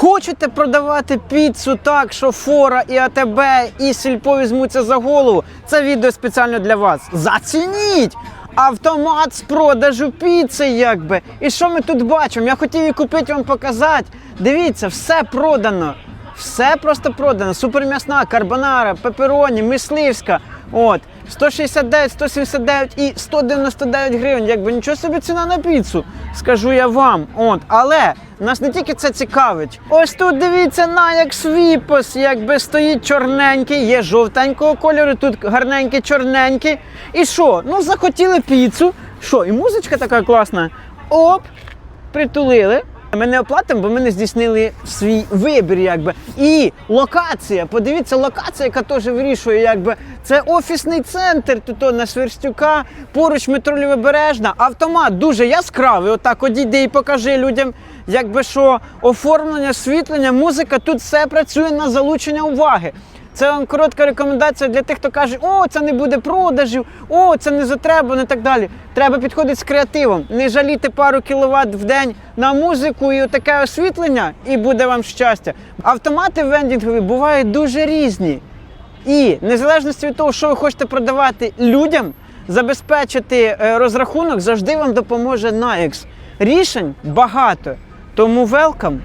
Хочете продавати піцу так, що Фора і АТБ і Сільпо візьмуться за голову? Це відео спеціально для вас. Зацініть! Автомат з продажу піци, якби. І що ми тут бачимо? Я хотів її купити вам показати. Дивіться, все продано. Все просто продано. Суперм'ясна, карбонара, пепероні, мисливська. От. 169, 179 і 199 гривень. Якби нічого собі ціна на піцу, скажу я вам. От. Але нас не тільки це цікавить. Ось тут дивіться на як свіпос, якби стоїть чорненький, є жовтенького кольору, тут гарненький, чорненький. І що? Ну, захотіли піцу. Що, і музичка така класна. Оп, притулили. Ми не оплатимо, бо ми не здійснили свій вибір, якби. І локація. Подивіться, локація, яка теж вирішує, якби це офісний центр тут на Сверстюка, поруч метро Лівобережна. Автомат дуже яскравий. Отак одійди і покажи людям, якби що оформлення, освітлення, музика. Тут все працює на залучення уваги. Це вам коротка рекомендація для тих, хто каже, о, це не буде продажів, о, це не затребано і так далі. Треба підходити з креативом, не жаліти пару кіловат в день на музику і таке освітлення, і буде вам щастя. Автомати вендінгові бувають дуже різні. І незалежності від того, що ви хочете продавати людям, забезпечити е, розрахунок завжди вам допоможе Naix. Рішень багато. Тому welcome!